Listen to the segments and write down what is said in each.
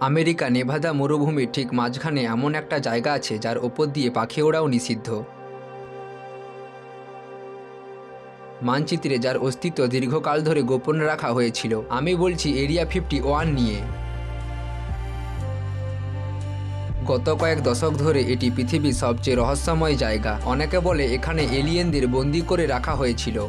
America Nevada মরুভূমির ঠিক মাঝখানে এমন একটা জায়গা আছে যার ওপর দিয়ে পাখি ওড়াও নিষিদ্ধ। মানচিত্রে যার অস্তিত্ব দীর্ঘকাল ধরে গোপন রাখা হয়েছিল। আমি বলছি এরিয়া ফিফটি ওয়ান নিয়ে। গত কয়েক দশক ধরে এটি পৃথিবীর সবচেয়ে রহস্যময় জায়গা। অনেকে বলে এখানে এলিয়েনদের বন্দি করে রাখা হয়েছিল।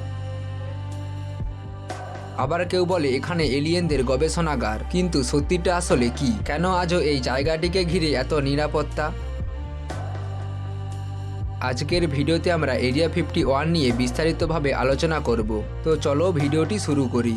আবার কেউ বলে, এখানে এলিয়েনদের গবেষণাগার। কিন্তু সত্যিটা আসলে কি? কেন আজও এই জায়গাটিকে ঘিরে এত নিরাপত্তা? আজকের ভিডিওতে আমরা এরিয়া ফিফটি ওয়ান নিয়ে বিস্তারিতভাবে আলোচনা করব। তো চলো ভিডিওটি শুরু করি।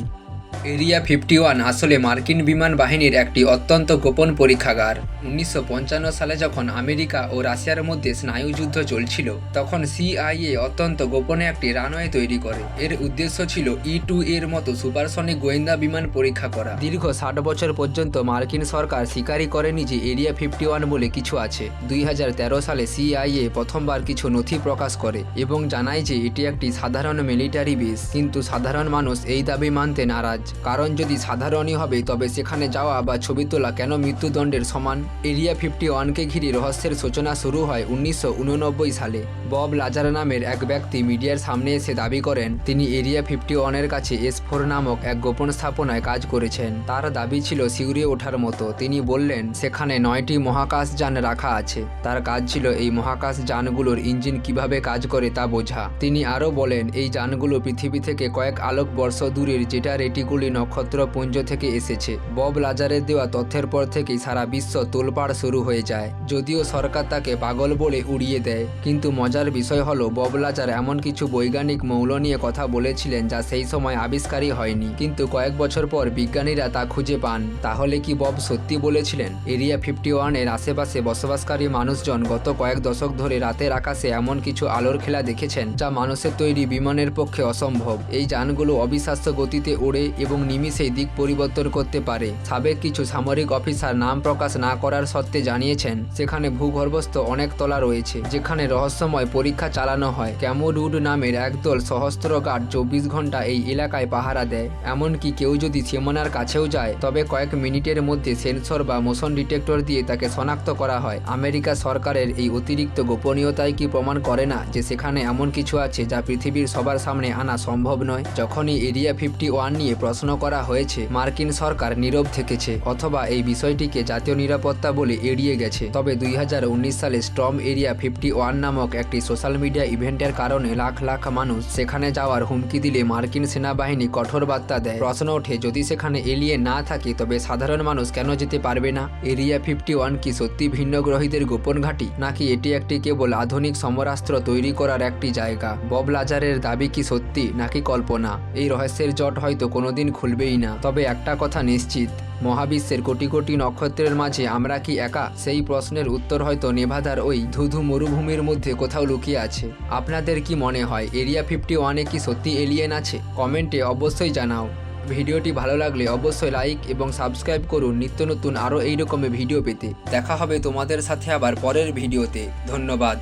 এরিয়া ফিফটি ওয়ান আসলে মার্কিন বিমান বাহিনীর একটি অত্যন্ত গোপন পরীক্ষাগার। উনিশশো পঞ্চান্ন সালে যখন আমেরিকা ও রাশিয়ার মধ্যে স্নায়ুযুদ্ধ চলছিল, তখন সিআইএ অত্যন্ত গোপনে একটি রানওয়ে তৈরি করে। এর উদ্দেশ্য ছিল ই টু এর মতো সুপারসনিক গোয়েন্দা বিমান পরীক্ষা করা। দীর্ঘ ষাট বছর পর্যন্ত মার্কিন সরকার স্বীকারই করেনি যে এরিয়া ফিফটি ওয়ান বলে কিছু আছে। দুই হাজার তেরো সালে সিআইএ প্রথমবার কিছু নথি প্রকাশ করে এবং জানায় যে এটি একটি সাধারণ মিলিটারি বেস কিন্তু সাধারণ মানুষ এই দাবি মানতে নারাজ। কারণ যদি সাধারণই হবে, তবে সেখানে যাওয়া বা ছবি তোলা কেন মৃত্যুদণ্ডের সমান? এরিয়া ফিফটি ওয়ানকে ঘিরে রহস্যের সূচনা শুরু হয় উনিশশো উননব্বই সালে। বব লাজার নামের এক ব্যক্তি মিডিয়ার সামনে এসে দাবি করেন, তিনি এরিয়া ফিফটি ওয়ানের কাছে এস ফোর নামক এক গোপন স্থাপনায় কাজ করেছেন। তার দাবি ছিল শিউরে ওঠার মতো। তিনি বললেন, সেখানে নয়টি মহাকাশ যান রাখা আছে। তার কাজ ছিল এই মহাকাশ যানগুলোর ইঞ্জিন কীভাবে কাজ করে তা বোঝা। তিনি আরও বলেন, এই যানগুলো পৃথিবী থেকে কয়েক আলোক বর্ষ দূরের যেটা রেটিগুলি নক্ষত্রপুঞ্জ থেকে এসেছে। বব লাজারের দেওয়া তথ্যের পর থেকেই সারা বিশ্ব তোলপাড় শুরু হয়ে যায়। যদিও সরকার তাকে পাগল বলে উড়িয়ে দেয়, কিন্তু মজার বিষয় হলো, বব লাজার এমন কিছু বৈজ্ঞানিক মৌল নিয়ে কথা বলেছিলেন যা সেই সময় আবিষ্কারই হয়নি। কিন্তু কয়েক বছর পর বিজ্ঞানীরা তা খুঁজে পান। তাহলে কি বব সত্যি বলেছিলেন? এরিয়া ফিফটি ওয়ানের আশেপাশে বসবাসকারী মানুষজন গত কয়েক দশক ধরে রাতের আকাশে এমন কিছু আলোর খেলা দেখেছেন, যা মানুষের তৈরি বিমানের পক্ষে অসম্ভব। এই যানগুলো অবিশ্বাস্য গতিতে ওড়ে এবং নিমিষেই দিক পরিবর্তন করতে পারে। সাবেক কিছু সামরিক অফিসার নাম প্রকাশ না করার সত্ত্বে জানিয়েছেন, সেখানে ভূগর্ভস্থ অনেক তলা রয়েছে, যেখানে রহস্যময় পরীক্ষা চালানো হয়। ক্যামোরুড নামের একদল সহস্র গার্ড চব্বিশ ঘণ্টা এই এলাকায় পাহারা দেয়। এমনকি কেউ যদি সীমানার কাছেও যায়, তবে কয়েক মিনিটের মধ্যে সেন্সর বা মোশন ডিটেক্টর দিয়ে তাকে শনাক্ত করা হয়। আমেরিকা সরকারের এই অতিরিক্ত গোপনীয়তাই কি প্রমাণ করে না যে সেখানে এমন কিছু আছে যা পৃথিবীর সবার সামনে আনা সম্ভব নয়? যখনই এরিয়া ফিফটি ওয়ান নিয়ে প্রশ্ন করা হয়েছে, মার্কিন সরকার নীরব থেকেছে অথবা এই বিষয়টিকে জাতীয় নিরাপত্তা বলে এড়িয়ে গেছে। তবে দুই হাজার উনিশ সালে স্ট্রম এরিয়া ফিফটি ওয়ান নামক একটি সোশ্যাল মিডিয়া ইভেন্টের কারণে লাখ লাখ মানুষ সেখানে যাওয়ার হুমকি দিলে মার্কিন সেনাবাহিনী কঠোর বার্তা দেয়। প্রশ্ন ওঠে, যদি সেখানে এলিয়ে না থাকে, তবে সাধারণ মানুষ কেন যেতে পারবে না? এরিয়া ফিফটি ওয়ান কি সত্যি ভিন্ন গ্রহীদের গোপন ঘাঁটি? নাকি এটি একটি কেবল আধুনিক সমরাস্ত্র তৈরি করার একটি জায়গা? বব লাজারের দাবি কি সত্যি নাকি কল্পনা? এই রহস্যের জট হয়তো কোনোদিন খুলবেই না। তবে একটা কথা নিশ্চিত, মহাবিশ্বের কোটি কোটি নক্ষত্রের মাঝে আমরা কি একা? সেই প্রশ্নের উত্তর হয়তো নেভাদার ওই ধুধু মরুভূমির মধ্যে কোথাও লুকিয়ে আছে। আপনাদের কি মনে হয়, এরিয়া ফিফটি ওয়ানে কি সত্যি এলিয়েন আছে? কমেন্টে অবশ্যই জানাও। ভিডিওটি ভালো লাগলে অবশ্যই লাইক এবং সাবস্ক্রাইব করুন। নিত্য নতুন আরও এই রকমের ভিডিও পেতে। দেখা হবে তোমাদের সাথে আবার পরের ভিডিওতে। ধন্যবাদ।